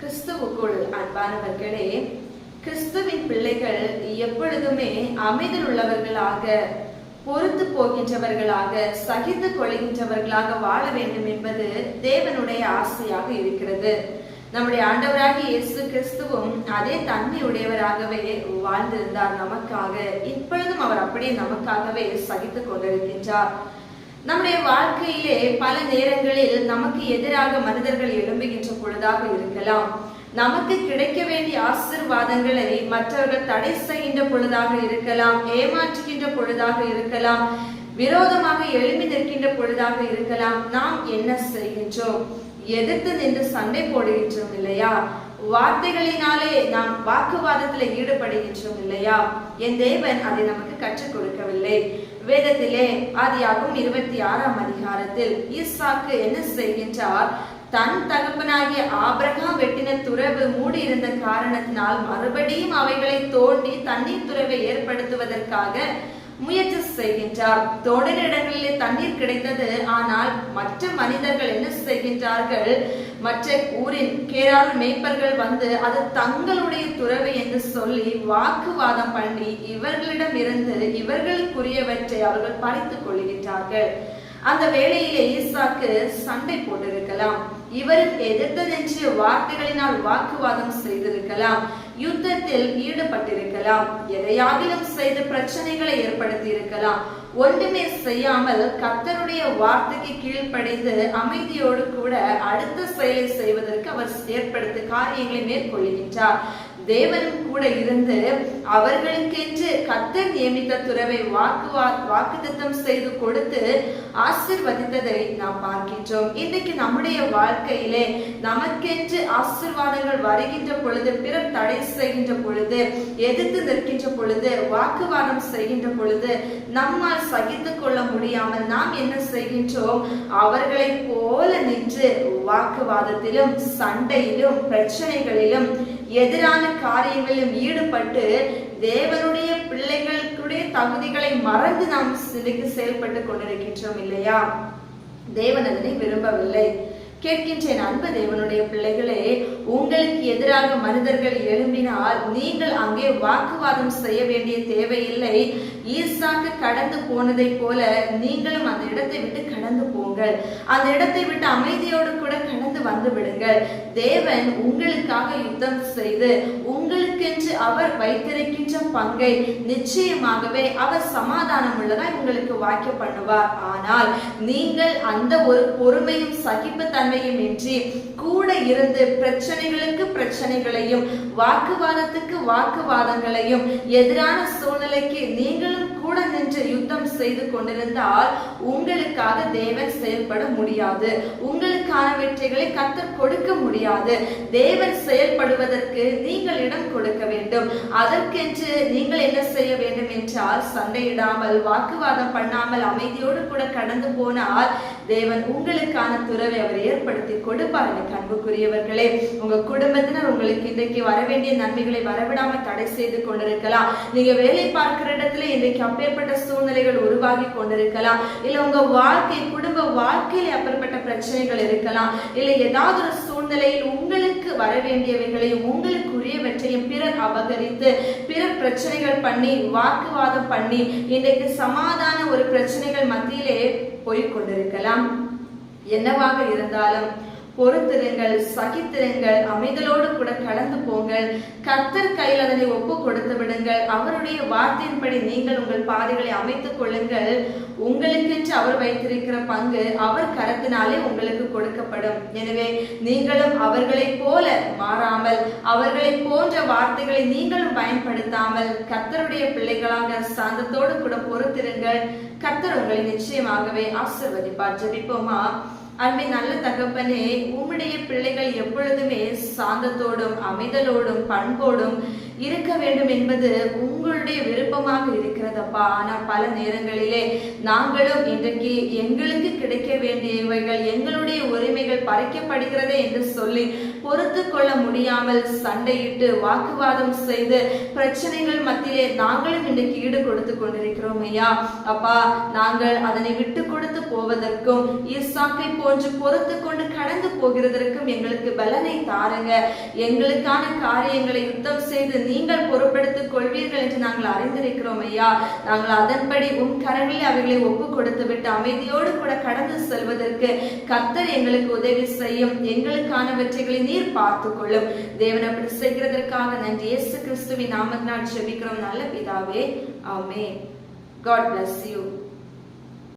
கிறிஸ்துவுக்குள் அன்பானவர்களே கிறிஸ்துவின் பிள்ளைகள் எப்பொழுதுமே அமைதல் உள்ளவர்களாக பொறுத்து போகின்றவர்களாக சகித்து கொள்கின்றவர்களாக வாழ வேண்டும் என்பது தேவனுடைய ஆசையாக இருக்கிறது. நம்முடைய ஆண்டவராகிய இயேசு கிறிஸ்துவும் அதே தன்மையுடையவராகவே வாழ்ந்திருந்தார் நமக்காக. இப்பொழுதும் அவர் அப்படியே நமக்காகவே சகித்துக் கொண்டிருக்கின்றார். நம்முடைய வாழ்க்கையிலே பல நேரங்களில் நமக்கு எதிராக மனிதர்கள் எழும்புகின்ற பொழுதாக இருக்கலாம். நமக்கு கிடைக்க வேண்டிய ஆசிர்வாதங்களை மற்றவர்கள் தடை செய்கின்ற பொழுதாக இருக்கலாம் ஏமாற்றுகின்ற பொழுதாக இருக்கலாம் விரோதமாக எழுப்பி நிற்கின்ற பொழுதாக இருக்கலாம். நாம் என்ன செய்கின்றோம்? எதிர்த்து நின்று சண்டை போடுகின்றோம் இல்லையா? வார்த்தைகளினாலே நாம் வாக்குவாதத்தில் ஈடுபடுகின்றோம் இல்லையா? என் தேவன் அதை நமக்கு கற்றுக் கொடுக்கவில்லை. வேதத்திலே ஆதியாகும் இருபத்தி ஆறாம் அதிகாரத்தில் ஈசாக்கு என்ன செய்கின்றார்? தன் தகப்பனாகிய ஆபிரகா வெட்டின துறவு மூடி இருந்த காரணத்தினால் மறுபடியும் அவைகளை தோண்டி தண்ணீர் துறவை ஏற்படுத்துவதற்காக முயற்சி செய்கின்றார். தோண்டின இடங்களிலே தண்ணீர் கிடைத்தது. ஆனால் மற்ற மனிதர்கள் என்ன செய்கின்றார்கள்? மற்ற ஊரின் கேராறு மேய்ப்பர்கள் வந்து அது தங்களுடைய துறவை என்று சொல்லி வாக்குவாதம் பண்ணி இவர்களிடம் இருந்து இவர்களுக்குரியவற்றை அவர்கள் பறித்துக் கொள்கின்றார்கள் அந்த வேளையிலே ஈசாக்கு சண்டை போட்டிருக்கலாம். இவருக்கு எதிர்த்து நின்று வார்த்தைகளினால் வாக்குவாதம் செய்திருக்கலாம். யுத்தத்தில் ஈடுபட்டிருக்கலாம். எதையாகிலும் செய்து பிரச்சனைகளை ஏற்படுத்தி இருக்கலாம் ஒன்றுமே செய்யாமல் கர்த்தருடைய வார்த்தைக்கு கீழ்ப்படைந்து அமைதியோடு கூட அடுத்த செயலை செய்வதற்கு அவர் ஏற்படுத்த காரியங்களை மேற்கொள்கின்றார் தேவனும் கூட இருந்து அவர்களுக்கென்று கத்தர் நியமித்த துறவை வாக்கு வாக்குத்தம் செய்து கொடுத்து ஆசிர்வதித்ததை நாம் பார்க்கின்றோம். இன்றைக்கு நம்முடைய வாழ்க்கையிலே நமக்கென்று ஆசிர்வாதங்கள் வருகின்ற பொழுது பிறர் தடை செய்கின்ற பொழுது எதிர்த்து நிற்கின்ற பொழுது வாக்குவாதம் செய்கின்ற பொழுது நம்மால் சகித்து கொள்ள முடியாமல் நாம் என்ன செய்கின்றோம்? அவர்களை போல நின்று வாக்குவாதத்திலும் சண்டையிலும் பிரச்சனைகளிலும் எதிரான காரியங்களிலும் ஈடுபட்டு தேவனுடைய பிள்ளைகளுடைய தகுதிகளை மறந்து நாம் சிலைக்கு செயல்பட்டு கொண்டிருக்கின்றோம் இல்லையா? தேவன் அதனை விரும்பவில்லை. கேட்கின்றேன் அன்பு தேவனுடைய பிள்ளைகளே உங்களுக்கு எதிராக மனிதர்கள் எழும்பினால் நீங்கள் அங்கே வாக்குவாதம் செய்ய வேண்டிய தேவையில்லை. ஈசாக்கு கடந்து போனதை போல நீங்களும் அந்த இடத்தை விட்டு கடந்து போங்கள். அந்த இடத்தை விட்டு அமைதியோடு கூட கடந்து வந்து விடுங்கள். தேவன் உங்களுக்காக யுத்தம் செய்து உங்களுக்கென்று அவர் வைத்திருக்கின்ற பங்கை நிச்சயமாகவே அவர் சமாதானம் உள்ளதாய் உங்களுக்கு வாக்கிய பண்ணுவார் ஆனால் நீங்கள் அந்த ஒரு பொறுமையும் சகிப்பு தன்மையும் இன்றி கூட இருந்து பிரச்சனைகளுக்கு பிரச்சனைகளையும் வாக்குவாதத்துக்கு வாக்குவாதங்களையும் எதிரான சூழ்நிலைக்கு நீங்களும் கூட நின்று யுத்தம் செய்து கொண்டிருந்தால் உங்களுக்காக தேவன் செயல்பட முடியாது. உங்களுக்கான வெற்றிகளை கத்தர் கொடுக்க முடியாது. தேவன் செயல்படுவதற்கு நீங்கள் இடம் கொடுக்க வேண்டும். அதற்கென்று நீங்கள் என்ன செய்ய வேண்டும் என்றால் சண்டையிடாமல் வாக்குவாதம் பண்ணாமல் அமைதியோடு கூட கடந்து போனால் தேவன் உங்களுக்கான துறவை அவர் ஏற்படுத்தி கொடுப்பார் எனக்கு அன்புக்குரியவர்களே. உங்க குடும்பத்தினர் உங்களுக்கு இன்றைக்கு வர வேண்டிய நன்மைகளை வரவிடாமல் தடை செய்து கொண்டிருக்கலாம். நீங்க வேலை பார்க்கிற இடத்துல இன்றைக்கு அப்பேற்பட்ட சூழ்நிலைகள் உருவாகி கொண்டிருக்கலாம். இல்ல உங்க வாழ்க்கை குடும்ப வாழ்க்கையில அப்பேற்பட்ட பிரச்சனைகள் இருக்கலாம். இல்ல ஏதாவது ஒரு சூழ்நிலையில் உங்களுக்கு வர வேண்டியவைகளையும் உங்களுக்குரியவற்றையும் பிறர் அபகரித்து பிறர் பிரச்சனைகள் பண்ணி வாக்குவாதம் பண்ணி இன்றைக்கு சமாதான ஒரு பிரச்சனைகள் மத்தியிலே போய் கொண்டிருக்கலாம். என்னவாக இருந்தாலும் பொறுத்திருங்கள் சகித்திருங்கள் அமைதலோடு கூட கலந்து போங்கள். கர்த்தர் கையில் அதனை ஒப்பு கொடுத்து விடுங்கள். அவருடைய வார்த்தையின்படி நீங்கள் உங்கள் பாதைகளை அமைத்துக் கொள்ளுங்கள். உங்களுக்கென்று அவர் வைத்திருக்கிற பங்கு அவர் கரத்தினாலே உங்களுக்கு கொடுக்கப்படும். எனவே நீங்களும் அவர்களைப் போல மாறாமல் அவர்களை போன்ற வார்த்தைகளை நீங்களும் பயன்படுத்தாமல் கர்த்தருடைய பிள்ளைகளாக சாந்தத்தோடு கூட பொறுத்திருங்கள். கர்த்தர் உங்களை நிச்சயமாகவே ஆசிர்வதிப்பார். ஜபிப்போமா? அன்பின் நல்ல தகப்பனே உம்முடைய பிள்ளைகள் எப்பொழுதுமே சாந்தத்தோடும் அமைதலோடும் பண்போடும் இருக்க வேண்டும் என்பது உங்களுடைய விருப்பமாக இருக்கிறதப்பா. ஆனால் பல நேரங்களிலே நாங்களும் இன்றைக்கு எங்களுக்கு கிடைக்க வேண்டியவைகள் எங்களுடைய உரிமைகள் பறிக்கப்படுகிறதே என்று சொல்லி பொறுத்து கொள்ள முடியாமல் சண்டையிட்டு வாக்குவாதம் செய்து பிரச்சனைகள் மத்தியிலே நாங்களும் இன்றைக்கு ஈடு கொடுத்து கொண்டிருக்கிறோம் ஐயா. அப்பா நாங்கள் அதனை விட்டு கொடுத்து போவதற்கும் இசாக்கை போன்று பொறுத்து கொண்டு கடந்து போகிறதற்கும் எங்களுக்கு பலனை தாருங்க. எங்களுக்கான காரியங்களை யுத்தம் செய்து நீங்கள் பொறுப்படுத்திக் கொள்வீர்கள் என்று நாங்கள் அறிந்திருக்கிறோம் ஐயா. நாங்கள் அதன்படி உன் கரங்களில் அவைகளை ஒப்பு கொடுத்து விட்டு அமைதியோடு கூட கடந்து செல்வதற்கு கர்த்தர் எங்களுக்கு உதவி செய்யும். எங்களுக்கானவற்றைகளை நீர் பார்த்துக் கொள்ளும். தேவன் அப்படி செய்கிறதற்காக நன்றி. இயேசு கிறிஸ்துவின் நாமத்தினால் செபிக்கிறோம் நல்ல பிதாவே. ஆமே காட் பிளஸ் யூ